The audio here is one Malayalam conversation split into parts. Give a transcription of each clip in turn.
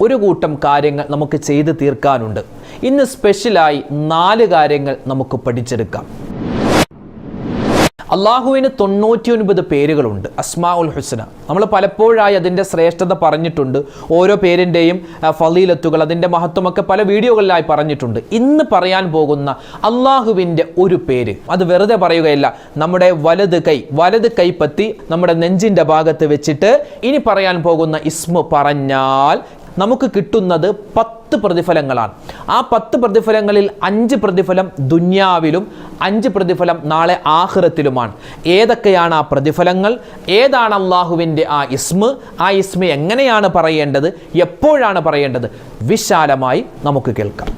ഒരു കൂട്ടം കാര്യങ്ങൾ നമുക്ക് ചെയ്ത് തീർക്കാനുണ്ട്. ഇന്ന് സ്പെഷ്യലായി നാല് കാര്യങ്ങൾ നമുക്ക് പഠിച്ചെടുക്കാം. അള്ളാഹുവിന് തൊണ്ണൂറ്റി ഒൻപത് പേരുകളുണ്ട് അസ്മാ ഉൽ ഹുസ്ന. നമ്മൾ പലപ്പോഴായി അതിന്റെ ശ്രേഷ്ഠത പറഞ്ഞിട്ടുണ്ട് ഓരോ പേരിന്റെയും ഫലീലത്തുകൾ അതിന്റെ മഹത്വമൊക്കെ പല വീഡിയോകളിലായി പറഞ്ഞിട്ടുണ്ട്. ഇന്ന് പറയാൻ പോകുന്ന അള്ളാഹുവിന്റെ ഒരു പേര് അത് വെറുതെ പറയുകയല്ല നമ്മുടെ വലത് കൈ വലത് കൈപ്പത്തി നമ്മുടെ നെഞ്ചിന്റെ ഭാഗത്ത് വെച്ചിട്ട് ഇനി പറയാൻ പോകുന്ന ഇസ്മു പറഞ്ഞാൽ നമുക്ക് കിട്ടുന്നത് പത്ത് പ്രതിഫലങ്ങളാണ്. ആ പത്ത് പ്രതിഫലങ്ങളിൽ അഞ്ച് പ്രതിഫലം ദുന്യാവിലും അഞ്ച് പ്രതിഫലം നാളെ ആഹ്റത്തിലുമാണ്. ഏതൊക്കെയാണ് ആ പ്രതിഫലങ്ങൾ? ഏതാണ് അള്ളാഹുവിന്റെ ആ ഇസ്മ്? ആ ഇസ്മ എങ്ങനെയാണ് പറയേണ്ടത്? എപ്പോഴാണ് പറയേണ്ടത്? വിശാലമായി നമുക്ക് കേൾക്കാം.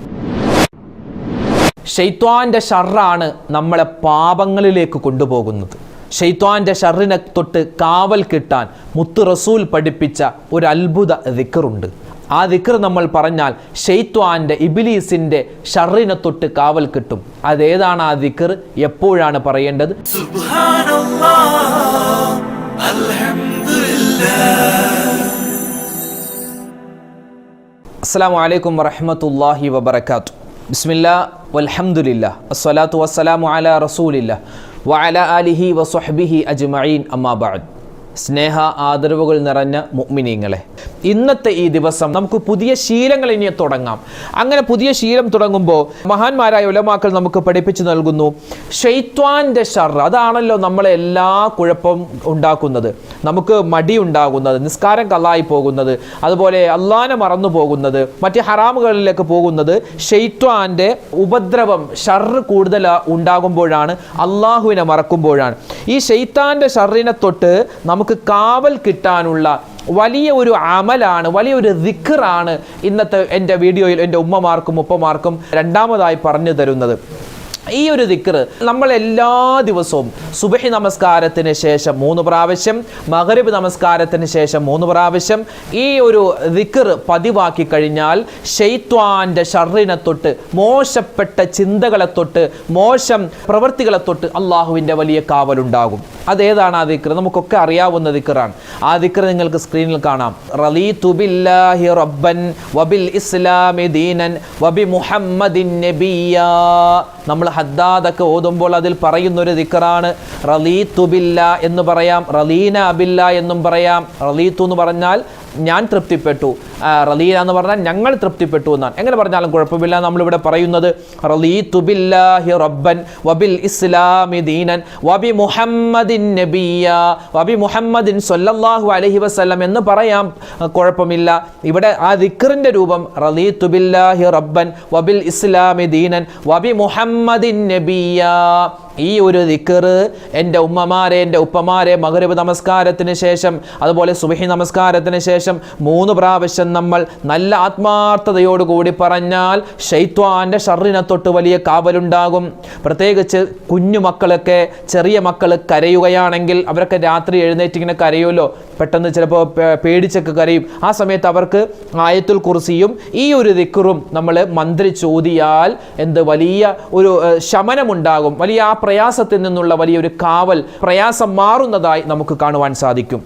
ഷെയ്ത്വാന്റെ ഷർറാണ് നമ്മളെ പാപങ്ങളിലേക്ക് കൊണ്ടുപോകുന്നത്. ഷെയ്ത്വാന്റെ ഷറിനെ തൊട്ട് കാവൽ കിട്ടാൻ മുത്ത് റസൂൽ പഠിപ്പിച്ച ഒരു അത്ഭുത ദിക്കറുണ്ട് ആ ദിക്കർ നമ്മൾ പറഞ്ഞാൽ ഷെയ്ത്വാന്റെ ഇബിലീസിന്റെ ഷറിനെ തൊട്ട് കാവൽ കിട്ടും. അതേതാണ് ആ ദിക്കർ എപ്പോഴാണ് പറയേണ്ടത്? അസ്സാം വലൈക്കും വറഹമത്തല്ലാഹി വബർക്കാത്തു ബിസ്മില്ല വലഹമുല്ല അസ്സലാത്തു വസ്സലാമു അല റസൂലില്ല وعلى آله وصحبه أجمعين. أما بعد സ്നേഹ ആദരവുകൾ നിറഞ്ഞ മുഅ്മിനീങ്ങളെ ഇന്നത്തെ ഈ ദിവസം നമുക്ക് പുതിയ ശീലങ്ങൾ ഇനി തുടങ്ങാം. അങ്ങനെ പുതിയ ശീലം തുടങ്ങുമ്പോൾ മഹാന്മാരായ ഉലമാക്കൾ നമുക്ക് പഠിപ്പിച്ചു നൽകുന്നു ഷെയ്ത്വാന്റെ ഷർ. അതാണല്ലോ നമ്മളെ എല്ലാ കുഴപ്പം ഉണ്ടാക്കുന്നത്. നമുക്ക് മടി ഉണ്ടാകുന്നത് നിസ്കാരം കള്ളായി പോകുന്നത് അതുപോലെ അള്ളാനെ മറന്നു പോകുന്നത് മറ്റ് ഹറാമുകളിലേക്ക് പോകുന്നത് ഷെയ്ത്വാന്റെ ഉപദ്രവം ഷർറ് കൂടുതൽ ഉണ്ടാകുമ്പോഴാണ് അള്ളാഹുവിനെ മറക്കുമ്പോഴാണ്. ഈ ഷെയ്ത്താന്റെ ഷർറിനെ തൊട്ട് നമുക്ക് കാവൽ കിട്ടാനുള്ള വലിയ ഒരു അമലാണ് വലിയൊരു ദിക്കറാണ് ഇന്നത്തെ എന്റെ വീഡിയോയിൽ എന്റെ ഉമ്മമാർക്കും ഉപ്പമാർക്കും രണ്ടാമതായി പറഞ്ഞു തരുന്നത്. ഈ ഒരു ദിക്കർ നമ്മൾ എല്ലാ ദിവസവും സുബഹി നമസ്കാരത്തിന് ശേഷം മൂന്ന് പ്രാവശ്യം മകരബ് നമസ്കാരത്തിന് ശേഷം മൂന്ന് പ്രാവശ്യം ഈ ഒരു ദിക്കർ പതിവാക്കി കഴിഞ്ഞാൽ ഷെയ്ത്വാന്റെ ഷർറിനെ തൊട്ട് മോശപ്പെട്ട ചിന്തകളെ തൊട്ട് മോശം പ്രവൃത്തികളെ തൊട്ട് അള്ളാഹുവിന്റെ വലിയ കാവലുണ്ടാകും. അതേതാണ് ആ ദിക്കർ നമുക്കൊക്കെ അറിയാവുന്ന ദിക്കറാണ് ആ ദിക്കർ നിങ്ങൾക്ക് സ്ക്രീനിൽ കാണാം. റലി ബില്ലാഹി റബ്ബൻ വബിൽ ഇസ്ലാമി ദീനൻ വബി മുഹമ്മദിൻ നബിയ നമ്മൾ ഹദ്ദാദൊക്കെ ഓതുമ്പോൾ അതിൽ പറയുന്നൊരു ദിക്കറാണ് റളീതു ബില്ല എന്ന് പറയാം റലീന അബില്ല എന്നും പറയാം. റലീത്തു എന്ന് പറഞ്ഞാൽ ഞാൻ തൃപ്തിപ്പെട്ടു. റലീല എന്ന് പറഞ്ഞാൽ ഞങ്ങൾ തൃപ്തിപ്പെട്ടു എന്നാണ്. എങ്ങനെ പറഞ്ഞാലും കുഴപ്പമില്ല. നമ്മളിവിടെ പറയുന്നത് റലീ തുബില്ലാഹി റബ്ബൻ വബിൽ ഇസ്ലാമി ദീനൻ വബി മുഹമ്മദിൻ നബിയ വബി മുഹമ്മദിൻ സൊല്ലാഹു അലഹി വസ്ലം എന്ന് പറയാം. കുഴപ്പമില്ല. ഇവിടെ ആ ദിക്കറിന്റെ രൂപം റലീ തുബില്ലാഹി റബ്ബൻ വബിൽ ഇസ്ലാമി ദീനൻ വബി മുഹമ്മദിൻ നബിയ ഈ ഒരു ദിക്കർ എന്റെ ഉമ്മമാരെ എന്റെ ഉപ്പമാരെ മകരവ് നമസ്കാരത്തിന് ശേഷം അതുപോലെ സുബഹി നമസ്കാരത്തിന് ശേഷം മൂന്ന് പ്രാവശ്യം നമ്മൾ നല്ല ആത്മാർത്ഥതയോടുകൂടി പറഞ്ഞാൽ ഷെയ്ത്വാന്റെ ഷറിനെ തൊട്ട് വലിയ കാവലുണ്ടാകും. പ്രത്യേകിച്ച് കുഞ്ഞു മക്കളൊക്കെ ചെറിയ മക്കൾ കരയുകയാണെങ്കിൽ അവരൊക്കെ രാത്രി എഴുന്നേറ്റ് ഇങ്ങനെ കരയുമല്ലോ. പെട്ടെന്ന് ചിലപ്പോൾ പേടിച്ചൊക്കെ കരയും. ആ സമയത്ത് അവർക്ക് ആയത്തുൽ കുർസിയും ഈ ഒരു ദിക്കറും നമ്മൾ മന്ത്രി ചോദിയാൽ എന്ത് വലിയ ഒരു ശമനമുണ്ടാകും. വലിയ ആ പ്രയാസത്തിൽ നിന്നുള്ള വലിയൊരു കാവൽ പ്രയാസം മാറുന്നതായി നമുക്ക് കാണുവാൻ സാധിക്കും.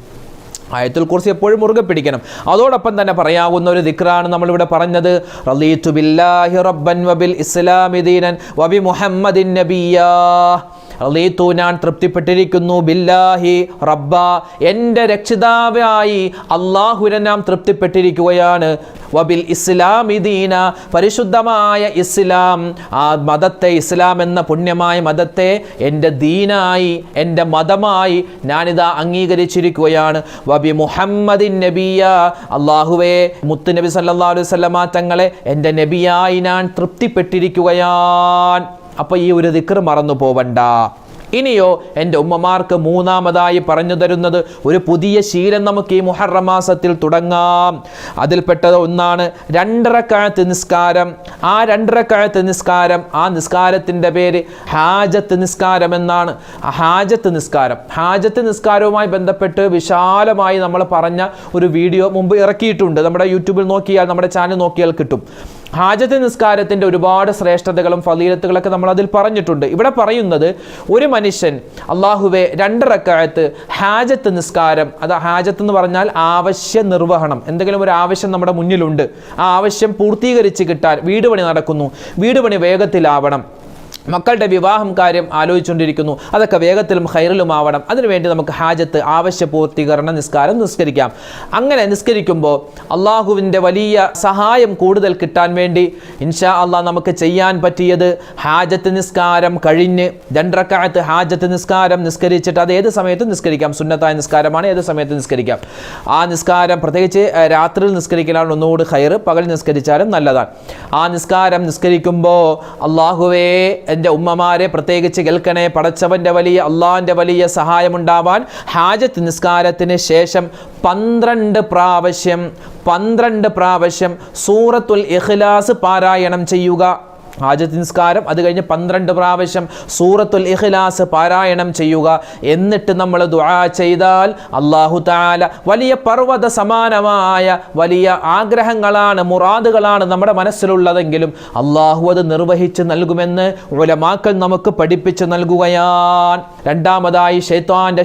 ആയത്തിൽ കുറിച്ച് എപ്പോഴും മുറുകെ പിടിക്കണം. അതോടൊപ്പം തന്നെ പറയാവുന്ന ഒരു ദിക്റാണ് നമ്മളിവിടെ പറഞ്ഞത്. റബ്ബൻ വബിൽ ഇസ്ലാമി ദീനൻ വബി മുഹമ്മദിൻ നബിയാ. റളീതു ഞാൻ തൃപ്തിപ്പെട്ടിരിക്കുന്നു. ബില്ലാഹി റബ്ബ എന്റെ രക്ഷിതാവായി അള്ളാഹുവിനെ നാം തൃപ്തിപ്പെട്ടിരിക്കുകയാണ്. വബിൽ ഇസ്ലാം ഇദീന പരിശുദ്ധമായ ഇസ്ലാം ആ മതത്തെ ഇസ്ലാം എന്ന പുണ്യമായ മതത്തെ എന്റെ ദീനായി എന്റെ മതമായി ഞാനിതാ അംഗീകരിച്ചിരിക്കുകയാണ്. വബി മുഹമ്മദിൻ നബിയ അള്ളാഹുവേ മുത്ത് നബി സല്ലല്ലാഹു അലൈഹി തങ്ങളെ എന്റെ നബിയായി ഞാൻ തൃപ്തിപ്പെട്ടിരിക്കുകയാണ് അപ്പോൾ ഈ ഒരു ദിക്കർ മറന്നു പോവണ്ട. ഇനിയോ എന്റെ ഉമ്മമാർക്ക് മൂന്നാമതായി പറഞ്ഞു തരുന്നത് ഒരു പുതിയ ശീലം നമുക്ക് ഈ മുഹറമാസത്തിൽ തുടങ്ങാം. അതിൽപ്പെട്ടത് ഒന്നാണ് രണ്ടരക്കാലത്ത് നിസ്കാരം. ആ രണ്ടരക്കാലത്ത് നിസ്കാരം ആ നിസ്കാരത്തിന്റെ പേര് ഹാജത്ത് നിസ്കാരം എന്നാണ്. ഹാജത്ത് നിസ്കാരം ഹാജത്ത് നിസ്കാരവുമായി ബന്ധപ്പെട്ട് വിശാലമായി നമ്മൾ പറഞ്ഞ ഒരു വീഡിയോ മുമ്പ് ഇറക്കിയിട്ടുണ്ട്. നമ്മുടെ യൂട്യൂബിൽ നോക്കിയാൽ നമ്മുടെ ചാനൽ നോക്കിയാൽ കിട്ടും. ഹാജത്ത് നിസ്കാരത്തിന്റെ ഒരുപാട് ശ്രേഷ്ഠതകളും ഫലീലത്തുകളൊക്കെ നമ്മൾ അതിൽ പറഞ്ഞിട്ടുണ്ട്. ഇവിടെ പറയുന്നത് ഒരു മനുഷ്യൻ അള്ളാഹുവെ രണ്ടരക്കാലത്ത് ഹാജത്ത് നിസ്കാരം അത് ഹാജത്ത് എന്ന് പറഞ്ഞാൽ ആവശ്യ നിർവഹണം. എന്തെങ്കിലും ഒരു ആവശ്യം നമ്മുടെ മുന്നിലുണ്ട്. ആ ആവശ്യം പൂർത്തീകരിച്ച് കിട്ടാൻ വീട് പണി നടക്കുന്നു. വീട് പണി വേഗത്തിലാവണം. മക്കളുടെ വിവാഹം കാര്യം ആലോചിച്ചുകൊണ്ടിരിക്കുന്നു. അതൊക്കെ വേഗത്തിലും ഹൈറിലുമാവണം അതിനുവേണ്ടി നമുക്ക് ഹാജത്ത് ആവശ്യ പൂർത്തീകരണ നിസ്കാരം നിസ്കരിക്കാം. അങ്ങനെ നിസ്കരിക്കുമ്പോൾ അള്ളാഹുവിന്റെ വലിയ സഹായം കൂടുതൽ കിട്ടാൻ വേണ്ടി ഇൻഷാ അള്ളാ നമുക്ക് ചെയ്യാൻ പറ്റിയത് ഹാജത്ത് നിസ്കാരം കഴിഞ്ഞ് രണ്ടരക്കാലത്ത് ഹാജത്ത് നിസ്കാരം നിസ്കരിച്ചിട്ട് അത് ഏത് സമയത്തും നിസ്കരിക്കാം. സുന്നത്തായ നിസ്കാരമാണ് ഏത് സമയത്ത് നിസ്കരിക്കാം. ആ നിസ്കാരം പ്രത്യേകിച്ച് രാത്രിയിൽ നിസ്കരിക്കലാണ് ഒന്നുകൂടി ഹൈറ് പകൽ നിസ്കരിച്ചാലും നല്ലതാണ്. ആ നിസ്കാരം നിസ്കരിക്കുമ്പോൾ അള്ളാഹുവേ എന്റെ ഉമ്മമാരെ പ്രത്യേകിച്ച് കേൾക്കണേ പടച്ചവന്റെ വലിയ അള്ളാഹിന്റെ വലിയ സഹായമുണ്ടാവാൻ ഹാജത്ത് നിസ്കാരത്തിന് ശേഷം പന്ത്രണ്ട് പ്രാവശ്യം പന്ത്രണ്ട് പ്രാവശ്യം സൂറത്തുൽ ഇഖ്ലാസ് പാരായണം ചെയ്യുക. ഹാജത്ത് നിസ്കാരം അത് കഴിഞ്ഞ് പന്ത്രണ്ട് പ്രാവശ്യം സൂറത്തുൽ ഇഖ്ലാസ് പാരായണം ചെയ്യുക. എന്നിട്ട് നമ്മൾ ദുആ ചെയ്താൽ അള്ളാഹു താല വലിയ പർവത സമാനമായ വലിയ ആഗ്രഹങ്ങളാണ് മുറാദുകളാണ് നമ്മുടെ മനസ്സിലുള്ളതെങ്കിലും അള്ളാഹു അത് നിർവഹിച്ച് നൽകുമെന്ന് ഉലമാക്കൾ നമുക്ക് പഠിപ്പിച്ച് നൽകുകയാൻ രണ്ടാമതായി ഷെയ്ത്താന്റെ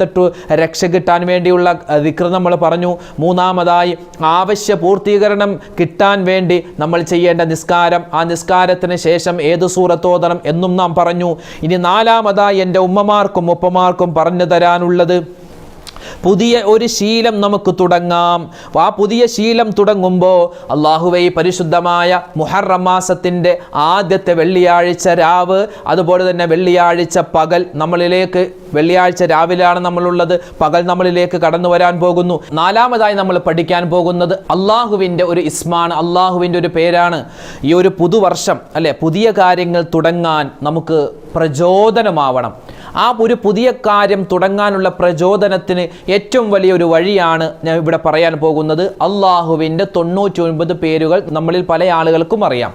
തൊട്ട് രക്ഷ കിട്ടാൻ വേണ്ടിയുള്ള ദിക്ർ നമ്മൾ പറഞ്ഞു. മൂന്നാമതായി ആവശ്യ പൂർത്തീകരണം കിട്ടാൻ വേണ്ടി നമ്മൾ ചെയ്യേണ്ട നിസ്കാരം. ആ നിസ്കാരത്തിന് ശേഷം ഏത് സൂറത്തോതണം എന്നും നാം പറഞ്ഞു. ഇനി നാലാമതായി എന്റെ ഉമ്മമാർക്കും ഉപ്പമാർക്കും പറഞ്ഞു തരാനുള്ളത് പുതിയ ഒരു ശീലം നമുക്ക് തുടങ്ങാം. ആ പുതിയ ശീലം തുടങ്ങുമ്പോൾ അള്ളാഹുവെ പരിശുദ്ധമായ മുഹറം മാസത്തിന്റെ ആദ്യത്തെ വെള്ളിയാഴ്ച രാവ് അതുപോലെ തന്നെ വെള്ളിയാഴ്ച പകൽ നമ്മളിലേക്ക് വെള്ളിയാഴ്ച രാവിലെയാണ് നമ്മളുള്ളത് പകൽ നമ്മളിലേക്ക് കടന്നു വരാൻ പോകുന്നു. നാലാമതായി നമ്മൾ പഠിക്കാൻ പോകുന്നത് അള്ളാഹുവിന്റെ ഒരു ഇസ്മാണ് അള്ളാഹുവിന്റെ ഒരു പേരാണ്. ഈ ഒരു പുതുവർഷം അല്ലെ പുതിയ കാര്യങ്ങൾ തുടങ്ങാൻ നമുക്ക് പ്രചോദനമാവണം. ആ ഒരു പുതിയ കാര്യം തുടങ്ങാനുള്ള പ്രചോദനത്തിന് ഏറ്റവും വലിയ ഒരു വഴിയാണ് ഞാൻ ഇവിടെ പറയാൻ പോകുന്നത്. അള്ളാഹുവിന്റെ തൊണ്ണൂറ്റി ഒൻപത് പേരുകൾ നമ്മളിൽ പല ആളുകൾക്കും അറിയാം.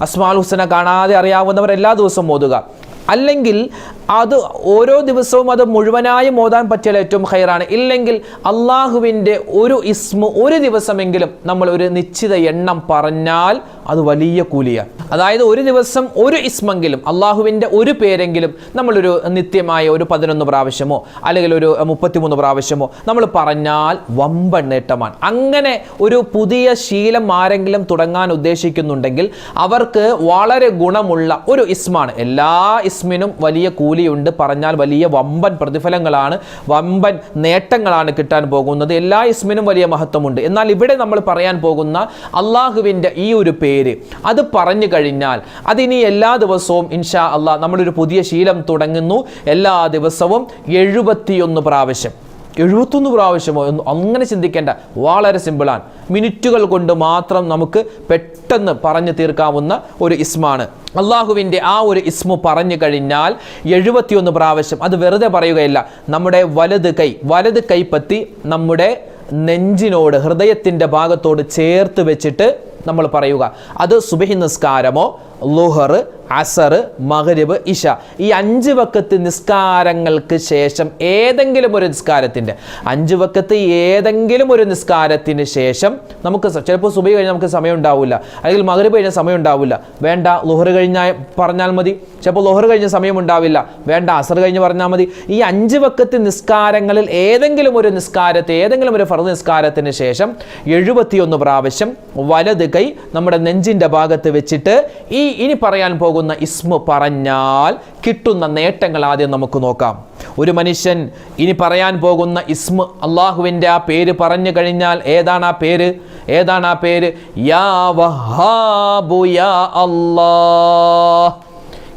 അസ്മാൽ ഹുസന കാണാതെ അറിയാവുന്നവർ എല്ലാ ദിവസവും ഓതുക. അല്ലെങ്കിൽ അത് ഓരോ ദിവസവും അത് മുഴുവനായും ഓതാൻ പറ്റിയാൽ ഏറ്റവും ഹൈറാണ് ഇല്ലെങ്കിൽ അള്ളാഹുവിന്റെ ഒരു ഇസ്മു ഒരു ദിവസമെങ്കിലും നമ്മൾ ഒരു നിശ്ചിത എണ്ണം പറഞ്ഞാൽ അത് വലിയ കൂലിയാണ് അതായത് ഒരു ദിവസം ഒരു ഇസ്മെങ്കിലും അള്ളാഹുവിന്റെ ഒരു പേരെങ്കിലും നമ്മളൊരു നിത്യമായ ഒരു പതിനൊന്ന് പ്രാവശ്യമോ അല്ലെങ്കിൽ ഒരു മുപ്പത്തിമൂന്ന് പ്രാവശ്യമോ നമ്മൾ പറഞ്ഞാൽ വമ്പൻ നേട്ടമാണ് അങ്ങനെ ഒരു പുതിയ ശീലം ആരെങ്കിലും തുടങ്ങാൻ ഉദ്ദേശിക്കുന്നുണ്ടെങ്കിൽ അവർക്ക് വളരെ ഗുണമുള്ള ഒരു ഇസ്മാണ്. എല്ലാ ഇസ്മിനും വലിയ കൂലിയുണ്ട് പറഞ്ഞാൽ വലിയ വമ്പൻ പ്രതിഫലങ്ങളാണ് വമ്പൻ നേട്ടങ്ങളാണ് കിട്ടാൻ പോകുന്നത്. എല്ലാ ഇസ്മിനും വലിയ മഹത്വമുണ്ട്. എന്നാൽ ഇവിടെ നമ്മൾ പറയാൻ പോകുന്ന അള്ളാഹുവിന്റെ ഈ ഒരു പേര് അത് പറഞ്ഞു കഴിഞ്ഞാൽ അതിനി എല്ലാ ദിവസവും ഇൻഷാ അള്ളാഹ് നമ്മളൊരു പുതിയ ശീലം തുടങ്ങുന്നു. എല്ലാ ദിവസവും എഴുപത്തിയൊന്ന് പ്രാവശ്യം. എഴുപത്തൊന്ന് പ്രാവശ്യമോ എന്ന് അങ്ങനെ ചിന്തിക്കേണ്ട. വളരെ സിമ്പിളാണ് മിനിറ്റുകൾ കൊണ്ട് മാത്രം നമുക്ക് പെട്ടെന്ന് പറഞ്ഞു തീർക്കാവുന്ന ഒരു ഇസ്മാണ്. അള്ളാഹുവിന്റെ ആ ഒരു ഇസ്മു പറഞ്ഞു കഴിഞ്ഞാൽ എഴുപത്തിയൊന്ന് പ്രാവശ്യം അത് വെറുതെ പറയുകയില്ല. നമ്മുടെ വലത് കൈ വലത് കൈപ്പത്തി നമ്മുടെ നെഞ്ചിനോട് ഹൃദയത്തിന്റെ ഭാഗത്തോട് ചേർത്ത് വെച്ചിട്ട് നമ്മൾ പറയുക. അത് സുബഹി നിസ്കാരമോ ലുഹർ അസർ മഹരിബ് ഇഷ. ഈ അഞ്ച് വക്കത്ത് നിസ്കാരങ്ങൾക്ക് ശേഷം ഏതെങ്കിലും ഒരു നിസ്കാരത്തിന്റെ അഞ്ച് വക്കത്ത് ഏതെങ്കിലും ഒരു നിസ്കാരത്തിന് ശേഷം നമുക്ക് ചിലപ്പോൾ സുബൈ കഴിഞ്ഞാൽ നമുക്ക് സമയം ഉണ്ടാവില്ല. അല്ലെങ്കിൽ മഗ്രിബ് കഴിഞ്ഞാൽ സമയം ഉണ്ടാവില്ല. വേണ്ട ലുഹർ കഴിഞ്ഞാൽ പറഞ്ഞാൽ മതി. ചിലപ്പോൾ ലുഹർ കഴിഞ്ഞ സമയം ഉണ്ടാവില്ല. വേണ്ട അസർ കഴിഞ്ഞ് പറഞ്ഞാൽ മതി. ഈ അഞ്ച് വക്കത്ത് നിസ്കാരങ്ങളിൽ ഏതെങ്കിലും ഒരു നിസ്കാരത്തെ ഏതെങ്കിലും ഒരു ഫറു നിസ്കാരത്തിന് ശേഷം എഴുപത്തിയൊന്ന് പ്രാവശ്യം വലത് കൈ നമ്മുടെ നെഞ്ചിന്റെ ഭാഗത്ത് വെച്ചിട്ട് ഈ ഇനി പറയാൻ പോകുന്ന ഇസ്മ പറഞ്ഞാൽ കിട്ടുന്ന നേട്ടങ്ങൾ ആദ്യം നമുക്ക് നോക്കാം. ഒരു മനുഷ്യൻ ഇനി പറയാൻ പോകുന്ന ഇസ്മ അള്ളാഹുവിന്റെ ആ പേര് പറഞ്ഞു കഴിഞ്ഞാൽ ഏതാണ് ആ പേര്? ഏതാണ് ആ പേര്? യാ വഹാബു യാ അല്ലാഹ്.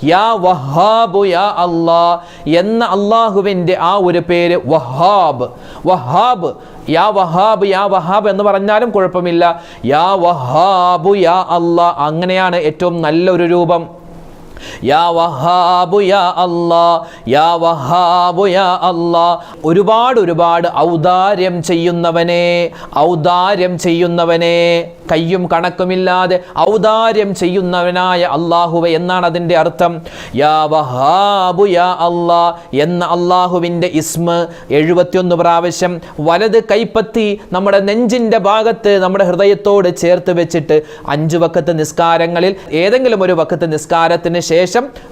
യാ വഹാബു യാ അള്ളാ എന്ന അള്ളാഹുവിന്റെ ആ ഒരു പേര് വഹാബ്. വഹാബ് യാ വഹാബ് യാ വഹാബ് എന്ന് പറഞ്ഞാലും കുഴപ്പമില്ല. യാ വഹാബു യാ അള്ളാ അങ്ങനെയാണ് ഏറ്റവും നല്ലൊരു രൂപം. യാ വഹാബു യാ അല്ലാ യാ വഹാബു യാ അല്ലാ. ഒരുപാട് ഒരുപാട് ഔദാര്യം ചെയ്യുന്നവനെ ഔദാര്യം ചെയ്യുന്നവനെ കയ്യും കണക്കുമില്ലാതെ ഔദാര്യം ചെയ്യുന്നവനായ അള്ളാഹുവെ എന്നാണ് അതിന്റെ അർത്ഥം. യാ വഹാബു യാ അല്ലാ എന്ന അള്ളാഹുവിന്റെ ഇസ്മ എഴുപത്തിയൊന്ന് പ്രാവശ്യം വലത് കൈപ്പത്തി നമ്മുടെ നെഞ്ചിന്റെ ഭാഗത്ത് നമ്മുടെ ഹൃദയത്തോട് ചേർത്ത് വെച്ചിട്ട് അഞ്ചു വക്കത്ത് നിസ്കാരങ്ങളിൽ ഏതെങ്കിലും ഒരു വക്കത്ത് നിസ്കാരത്തിന് ശേഷം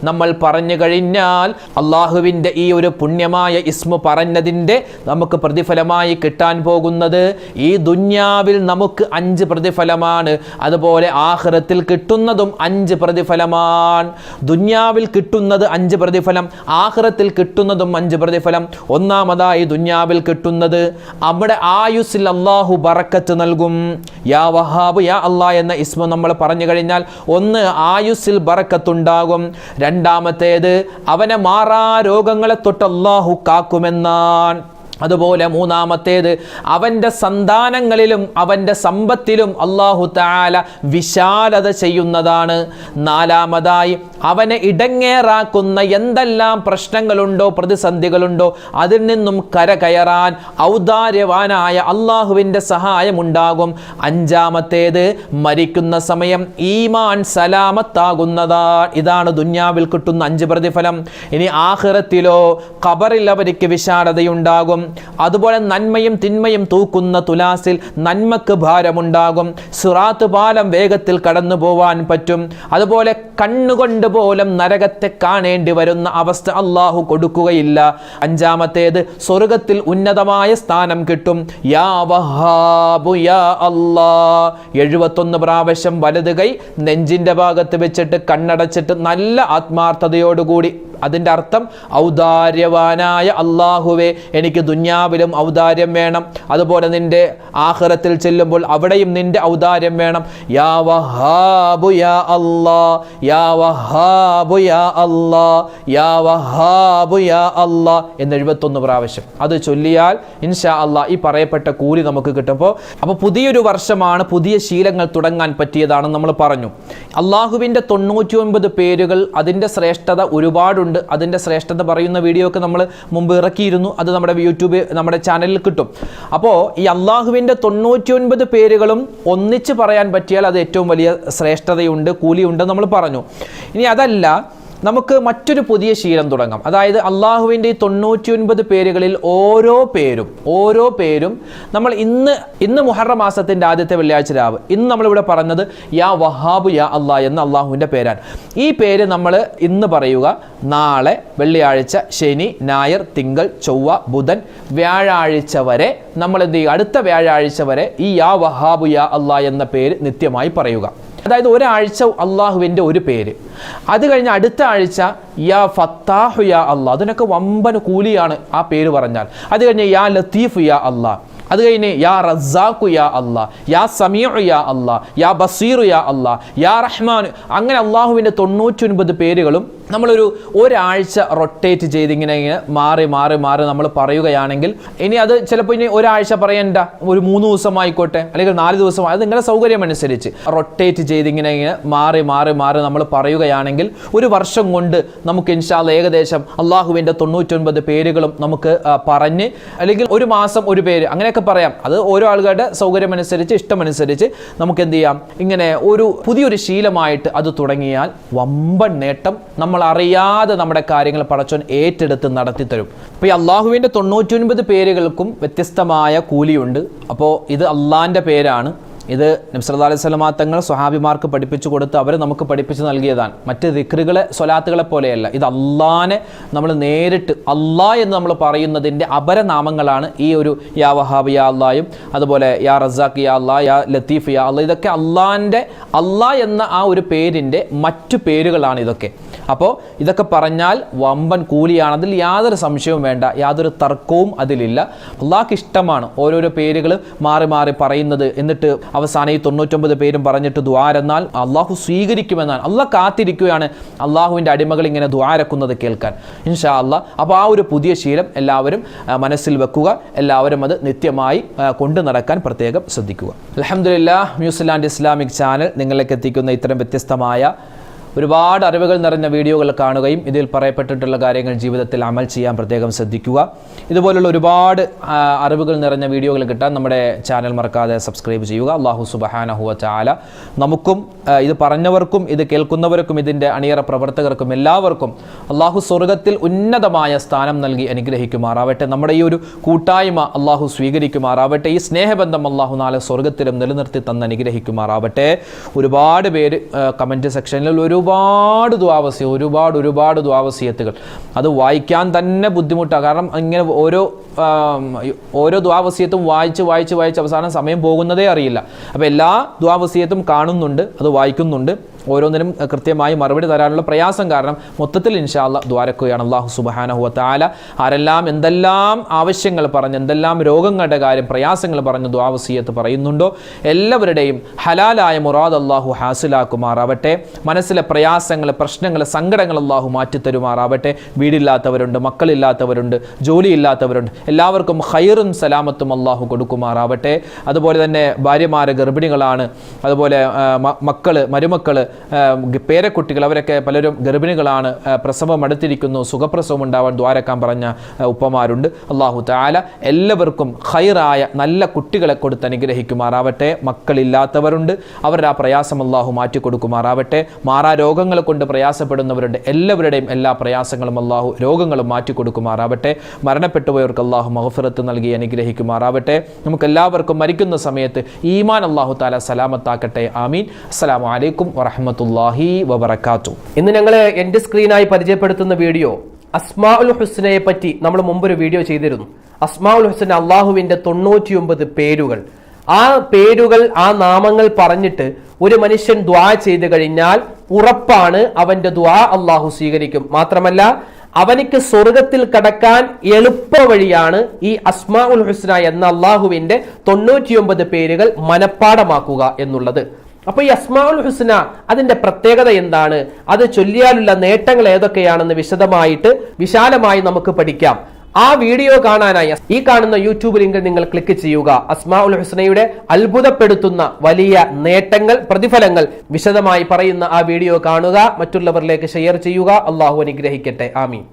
നമ്മൾ പറഞ്ഞു കഴിഞ്ഞാൽ അള്ളാഹുവിന്റെ ഈ ഒരു പുണ്യമായ ഇസ്മു പറഞ്ഞതിന്റെ നമുക്ക് പ്രതിഫലമായി കിട്ടാൻ പോകുന്നത് ഈ ദുന്യാവിൽ നമുക്ക് അഞ്ച് പ്രതിഫലമാണ്. അതുപോലെ ആഹ്റത്തിൽ കിട്ടുന്നതും അഞ്ച് പ്രതിഫലമാണ്. ദുന്യാവിൽ കിട്ടുന്നത് അഞ്ച് പ്രതിഫലം ആഹ്റത്തിൽ കിട്ടുന്നതും അഞ്ച് പ്രതിഫലം. ഒന്നാമതായി ദുന്യാവിൽ കിട്ടുന്നത് അവിടെ ആയുസിൽ അള്ളാഹു ബറക്കത്ത് നൽകും. യാ വഹാബ് യാ അള്ളാ എന്ന ഇസ്മു നമ്മൾ പറഞ്ഞു കഴിഞ്ഞാൽ ഒന്ന് ആയുസിൽ ബറക്കത്തുണ്ടാകും. രണ്ടാമത്തേത് അവനെ മാറാ രോഗങ്ങളെ തൊട്ട് അള്ളാഹു കാക്കുമെന്നാണ്. അതുപോലെ മൂന്നാമത്തേത് അവന്റെ സന്താനങ്ങളിലും അവന്റെ സമ്പത്തിലും അള്ളാഹു താല വിശാലത ചെയ്യുന്നതാണ്. നാലാമതായി അവനെ ഇടങ്ങേറാക്കുന്ന എന്തെല്ലാം പ്രശ്നങ്ങളുണ്ടോ പ്രതിസന്ധികളുണ്ടോ അതിൽ നിന്നും കരകയറാൻ ഔദാര്യവാനായ അള്ളാഹുവിന്റെ സഹായമുണ്ടാകും. അഞ്ചാമത്തേത് മരിക്കുന്ന സമയം ഈമാൻ സലാമത്താകുന്നതാ ഇതാണ് ദുന്യാവിൽ കിട്ടുന്ന അഞ്ച് പ്രതിഫലം. ഇനി ആഹ്റത്തിലോ ഖബറിൽ അവർക്ക് വിശാലതയുണ്ടാകും. അതുപോലെ നന്മയും തിന്മയും തൂക്കുന്ന തുലാസിൽ നന്മക്ക് ഭാരമുണ്ടാകും. സുറാത്ത് പാലം വേഗത്തിൽ കടന്നു പോവാൻ പറ്റും. അതുപോലെ കണ്ണുകൊണ്ട് പോലും നരകത്തെ കാണേണ്ടി വരുന്ന അവസ്ഥ അള്ളാഹു കൊടുക്കുകയില്ല. അഞ്ചാമത്തേത് സ്വർഗത്തിൽ ഉന്നതമായ സ്ഥാനം കിട്ടും. യാ വഹാബു യാ അല്ലാ എഴുപത്തൊന്ന് പ്രാവശ്യം വലത് കൈ നെഞ്ചിന്റെ ഭാഗത്ത് വെച്ചിട്ട് കണ്ണടച്ചിട്ട് നല്ല ആത്മാർത്ഥതയോടുകൂടി അതിന്റെ അർത്ഥം ഔദാര്യവാനായ അള്ളാഹുവെ എനിക്ക് ദുന്യാവിലും ഔദാര്യം വേണം. അതുപോലെ നിന്റെ ആഹ്റത്തിൽ ചെല്ലുമ്പോൾ അവിടെയും നിന്റെ ഔദാര്യം വേണം. യാ വഹാബു യാ അല്ലാ യാ വഹാബു യാ അല്ലാ യാ വഹാബു യാ അല്ലാ എന്ന് എഴുപത്തൊന്ന് പ്രാവശ്യം. അത് ചൊല്ലിയാൽ ഇൻഷാ അല്ലാ ഈ പറയപ്പെട്ട കൂലി നമുക്ക് കിട്ടുമ്പോൾ അപ്പോൾ പുതിയൊരു വർഷമാണ് പുതിയ ശീലങ്ങൾ തുടങ്ങാൻ പറ്റിയതാണെന്ന് നമ്മൾ പറഞ്ഞു. അള്ളാഹുവിന്റെ തൊണ്ണൂറ്റി ഒൻപത് പേരുകൾ അതിന്റെ ശ്രേഷ്ഠത ഒരുപാടുണ്ട്. അതിന്റെ ശ്രേഷ്ഠത പറയുന്ന വീഡിയോ ഒക്കെ നമ്മൾ മുമ്പ് ഇറക്കിയിരുന്നു. അത് നമ്മുടെ യൂട്യൂബ് നമ്മുടെ ചാനലിൽ കിട്ടും. അപ്പോൾ ഈ അള്ളാഹുവിന്റെ തൊണ്ണൂറ്റി പേരുകളും ഒന്നിച്ച് പറയാൻ പറ്റിയാൽ അത് ഏറ്റവും വലിയ ശ്രേഷ്ഠതയുണ്ട് കൂലിയുണ്ട് നമ്മൾ പറഞ്ഞു. ഇനി അതല്ല നമുക്ക് മറ്റൊരു പുതിയ ശീലം തുടങ്ങാം. അതായത് അള്ളാഹുവിന്റെ ഈ തൊണ്ണൂറ്റി ഒൻപത് പേരുകളിൽ ഓരോ പേരും ഓരോ പേരും നമ്മൾ ഇന്ന് ഇന്ന് മുഹറ മാസത്തിന്റെ ആദ്യത്തെ വെള്ളിയാഴ്ച രാവ്. ഇന്ന് നമ്മളിവിടെ പറഞ്ഞത് യാ വഹാബ് യാ അള്ളാ എന്ന അള്ളാഹുവിന്റെ പേരാണ്. ഈ പേര് നമ്മൾ ഇന്ന് പറയുക നാളെ വെള്ളിയാഴ്ച ശനി ഞായർ തിങ്കൾ ചൊവ്വ ബുധൻ വ്യാഴാഴ്ച വരെ നമ്മൾ എന്ത് ചെയ്യുക? അടുത്ത വ്യാഴാഴ്ച വരെ ഈ യാ വഹാബു യാ അള്ളാ എന്ന പേര് നിത്യമായി പറയുക. അതായത് ഒരാഴ്ച അള്ളാഹുവിന്റെ ഒരു പേര്. അത് കഴിഞ്ഞ് അടുത്ത ആഴ്ച യാ ഫത്താഹു യാ അള്ളാഹ്. അതിനൊക്കെ വമ്പൻ കൂലിയാണ് ആ പേര് പറഞ്ഞാൽ. അത് കഴിഞ്ഞ് യാ ലത്തീഫ് യാ അള്ളാഹ്. അത് കഴിഞ്ഞ് യാ റസാഖു യാ അള്ളാ യാ സമീഉ യാ അള്ളാ യാ ബസീറു യാ അള്ളാ യാ റഹ്മാൻ അങ്ങനെ അള്ളാഹുവിന്റെ തൊണ്ണൂറ്റൊൻപത് പേരുകളും നമ്മളൊരു ഒരാഴ്ച റൊട്ടേറ്റ് ചെയ്ത് ഇങ്ങനെ മാറി മാറി മാറി നമ്മൾ പറയുകയാണെങ്കിൽ ഇനി അത് ചിലപ്പോൾ ഇനി ഒരാഴ്ച പറയണ്ട ഒരു മൂന്ന് ദിവസം ആയിക്കോട്ടെ അല്ലെങ്കിൽ നാല് ദിവസം അത് നിങ്ങളുടെ സൗകര്യമനുസരിച്ച് റൊട്ടേറ്റ് ചെയ്ത് ഇങ്ങനെ മാറി മാറി മാറി നമ്മൾ പറയുകയാണെങ്കിൽ ഒരു വർഷം കൊണ്ട് നമുക്ക് ഇൻഷാല്ല ഏകദേശം അള്ളാഹുവിന്റെ തൊണ്ണൂറ്റൊൻപത് പേരുകളും നമുക്ക് പറഞ്ഞ് അല്ലെങ്കിൽ ഒരു മാസം ഒരു പേര് അങ്ങനെയൊക്കെ പറയാം. അത് ഓരോ ആളുകളുടെ സൗകര്യമനുസരിച്ച് ഇഷ്ടമനുസരിച്ച് നമുക്ക് എന്ത് ചെയ്യാം? ഇങ്ങനെ ഒരു പുതിയൊരു ശീലമായിട്ട് അത് തുടങ്ങിയാൽ വമ്പൻ നേട്ടം നമ്മൾ അറിയാതെ നമ്മുടെ കാര്യങ്ങൾ പടച്ചോൻ ഏറ്റെടുത്ത് നടത്തി തരും. അപ്പോൾ ഈ അള്ളാഹുവിന്റെ തൊണ്ണൂറ്റൊൻപത് പേരുകൾക്കും വ്യത്യസ്തമായ കൂലിയുണ്ട്. അപ്പോൾ ഇത് അള്ളാഹിന്റെ പേരാണ്. ഇത് നബ്സല്ലാ അലൈഹി തങ്ങൾ സ്വഹാബിമാർക്ക് പഠിപ്പിച്ചു കൊടുത്ത് അവർ നമുക്ക് പഠിപ്പിച്ചു നൽകിയതാണ്. മറ്റ് ദിക്റുകളെ സ്വലാത്തുകളെ പോലെയല്ല. ഇത് അള്ളാനെ നമ്മൾ നേരിട്ട് അള്ളാ എന്ന് നമ്മൾ പറയുന്നതിന്റെ അപരനാമങ്ങളാണ് ഈ ഒരു യാ വഹാബ് യാ അള്ളായും അതുപോലെ യാ റസാഖ് യാ അള്ളാ യാ ലത്തീഫ് യാ അള്ളാ ഇതൊക്കെ അള്ളാന്റെ അള്ളാ എന്ന ആ ഒരു പേരിന്റെ മറ്റു പേരുകളാണ് ഇതൊക്കെ. അപ്പോൾ ഇതൊക്കെ പറഞ്ഞാൽ വമ്പൻ കൂലിയാണ്. അതിൽ യാതൊരു സംശയവും വേണ്ട. യാതൊരു തർക്കവും അതിലില്ല. അള്ളാഹ്ക്ക് ഇഷ്ടമാണ് ഓരോരോ പേരുകൾ മാറി മാറി പറയുന്നത്. എന്നിട്ട് അവസാനം ഈ തൊണ്ണൂറ്റൊമ്പത് പേരും പറഞ്ഞിട്ട് ദ്വാരെന്നാൽ അള്ളാഹു സ്വീകരിക്കുമെന്നാണ്. അള്ളാഹ് കാത്തിരിക്കുകയാണ് അള്ളാഹുവിന്റെ അടിമകൾ ഇങ്ങനെ ദ്വാരക്കുന്നത് കേൾക്കാൻ. ഇൻഷാ അള്ളാഹ് അപ്പോൾ ആ ഒരു പുതിയ ശീലം എല്ലാവരും മനസ്സിൽ വെക്കുക. എല്ലാവരും അത് നിത്യമായി കൊണ്ടു നടക്കാൻ പ്രത്യേകം ശ്രദ്ധിക്കുക. അലഹമില്ല ന്യൂസിലാൻഡ് ഇസ്ലാമിക് ചാനൽ നിങ്ങളിലേക്ക് എത്തിക്കുന്ന ഇത്തരം വ്യത്യസ്തമായ ഒരുപാട് അറിവുകൾ നിറഞ്ഞ വീഡിയോകൾ കാണുകയും ഇതിൽ പറയപ്പെട്ടിട്ടുള്ള കാര്യങ്ങൾ ജീവിതത്തിൽ അമൽ ചെയ്യാൻ പ്രത്യേകം ശ്രദ്ധിക്കുക. ഇതുപോലുള്ള ഒരുപാട് അറിവുകൾ നിറഞ്ഞ വീഡിയോകൾ കിട്ടാൻ നമ്മുടെ ചാനൽ മറക്കാതെ സബ്സ്ക്രൈബ് ചെയ്യുക. അള്ളാഹു സുബഹാനഹുവ ചാല നമുക്കും ഇത് പറഞ്ഞവർക്കും ഇത് കേൾക്കുന്നവർക്കും ഇതിന്റെ അണിയറ പ്രവർത്തകർക്കും എല്ലാവർക്കും അള്ളാഹു സ്വർഗത്തിൽ ഉന്നതമായ സ്ഥാനം നൽകി അനുഗ്രഹിക്കുമാറാവട്ടെ. നമ്മുടെ ഈ ഒരു കൂട്ടായ്മ അള്ളാഹു സ്വീകരിക്കുമാറാവട്ടെ. ഈ സ്നേഹബന്ധം അള്ളാഹു നാളെ സ്വർഗത്തിലും നിലനിർത്തി തന്ന് അനുഗ്രഹിക്കുമാറാവട്ടെ. ഒരുപാട് പേര് കമന്റ് സെക്ഷനിൽ ഒരുപാട് ദ്വാവസ്യ ഒരുപാട് ഒരുപാട് ദ്വാവസ്യത്തുകൾ അത് വായിക്കാൻ തന്നെ ബുദ്ധിമുട്ടാണ്. കാരണം ഇങ്ങനെ ഓരോ ഓരോ ദ്വാവസ്യത്തും വായിച്ച് വായിച്ച് വായിച്ച് അവസാനം സമയം പോകുന്നതേ അറിയില്ല. അപ്പോൾ എല്ലാ ദ്വാവസ്യത്തും കാണുന്നുണ്ട് അത് വായിക്കുന്നുണ്ട്. ഓരോന്നിനും കൃത്യമായി മറുപടി തരാനുള്ള പ്രയാസം കാരണം മൊത്തത്തിൽ ഇൻഷാല്ല ദ്വാരക്കുകയാണ് അള്ളാഹു സുബഹാനഹുവ താല ആരെല്ലാം എന്തെല്ലാം ആവശ്യങ്ങൾ പറഞ്ഞ് എന്തെല്ലാം രോഗങ്ങളുടെ കാര്യം പ്രയാസങ്ങൾ പറഞ്ഞ് ദ്വാവസീയത്ത് പറയുന്നുണ്ടോ എല്ലാവരുടെയും ഹലാലായ മുറാദ് അള്ളാഹു ഹാസിലാക്കുമാറാവട്ടെ. മനസ്സിലെ പ്രയാസങ്ങൾ പ്രശ്നങ്ങൾ സങ്കടങ്ങൾ അള്ളാഹു മാറ്റിത്തരുമാറാവട്ടെ. വീടില്ലാത്തവരുണ്ട് മക്കളില്ലാത്തവരുണ്ട് ജോലിയില്ലാത്തവരുണ്ട്. എല്ലാവർക്കും ഹൈറും സലാമത്തും അള്ളാഹു കൊടുക്കുമാറാവട്ടെ. അതുപോലെ തന്നെ ഭാര്യമാരെ ഗർഭിണികളാണ്. അതുപോലെ മക്കൾ മ- പേരക്കുട്ടികൾ അവരൊക്കെ പലരും ഗർഭിണികളാണ് പ്രസവം അടുത്തിരിക്കുന്നു സുഖപ്രസവം ഉണ്ടാവാൻ ദ്വാരക്കാൻ പറഞ്ഞ ഉപ്പമാരുണ്ട്. അള്ളാഹു താല എല്ലാവർക്കും ഹൈറായ നല്ല കുട്ടികളെ കൊടുത്ത് അനുഗ്രഹിക്കുമാറാവട്ടെ. മക്കളില്ലാത്തവരുണ്ട്. അവരുടെ ആ പ്രയാസം അള്ളാഹു മാറ്റിക്കൊടുക്കുമാറാവട്ടെ. മാറാ രോഗങ്ങൾ കൊണ്ട് പ്രയാസപ്പെടുന്നവരുണ്ട്. എല്ലാവരുടെയും എല്ലാ പ്രയാസങ്ങളും അള്ളാഹു രോഗങ്ങളും മാറ്റിക്കൊടുക്കുമാറാവട്ടെ. മരണപ്പെട്ടുപോയവർക്ക് അള്ളാഹു മഹഫിറത്ത് നൽകി അനുഗ്രഹിക്കുമാറാവട്ടെ. നമുക്ക് എല്ലാവർക്കും മരിക്കുന്ന സമയത്ത് ഈമാൻ അള്ളാഹു താല സലാമത്താക്കട്ടെ. ആമീൻ. അസ്സലാമു അലൈക്കും വറഹമത്തല്ലാഹി വബർക്കാത്തു ഇന്ന് ഞങ്ങൾ എന്റെ സ്ക്രീനായി പരിചയപ്പെടുത്തുന്ന വീഡിയോ അസ്മാ ഉൽ ഹുസ്നയെ പറ്റി നമ്മൾ മുമ്പൊരു വീഡിയോ ചെയ്തിരുന്നു. അസ്മാ ഉൽ ഹുസ്ന അള്ളാഹുവിന്റെ തൊണ്ണൂറ്റിയൊമ്പത് പേരുകൾ. ആ പേരുകൾ ആ നാമങ്ങൾ പറഞ്ഞിട്ട് ഒരു മനുഷ്യൻ ദ്വാ ചെയ്തു കഴിഞ്ഞാൽ ഉറപ്പാണ് അവന്റെ ദ്വാ അള്ളാഹു സ്വീകരിക്കും. മാത്രമല്ല അവനിക്ക് സ്വർഗത്തിൽ കടക്കാൻ എളുപ്പ വഴിയാണ് ഈ അസ്മാ ഉൽ ഹുസ്ന എന്ന അള്ളാഹുവിന്റെ തൊണ്ണൂറ്റിയൊമ്പത് പേരുകൾ മനഃപ്പാടമാക്കുക എന്നുള്ളത്. അപ്പൊ ഈ അസ്മാഉൽ ഹുസ്ന അതിന്റെ പ്രത്യേകത എന്താണ്? അത് ചൊല്ലിയാലുള്ള നേട്ടങ്ങൾ ഏതൊക്കെയാണെന്ന് വിശദമായിട്ട് വിശാലമായി നമുക്ക് പഠിക്കാം. ആ വീഡിയോ കാണാനായി ഈ കാണുന്ന യൂട്യൂബ് ലിങ്കിൽ നിങ്ങൾ ക്ലിക്ക് ചെയ്യുക. അസ്മാഉൽ ഹുസ്നയുടെ അത്ഭുതപ്പെടുത്തുന്ന വലിയ നേട്ടങ്ങൾ പ്രതിഫലങ്ങൾ വിശദമായി പറയുന്ന ആ വീഡിയോ കാണുക. മറ്റുള്ളവരിലേക്ക് ഷെയർ ചെയ്യുക. അള്ളാഹു അനുഗ്രഹിക്കട്ടെ. ആമീൻ.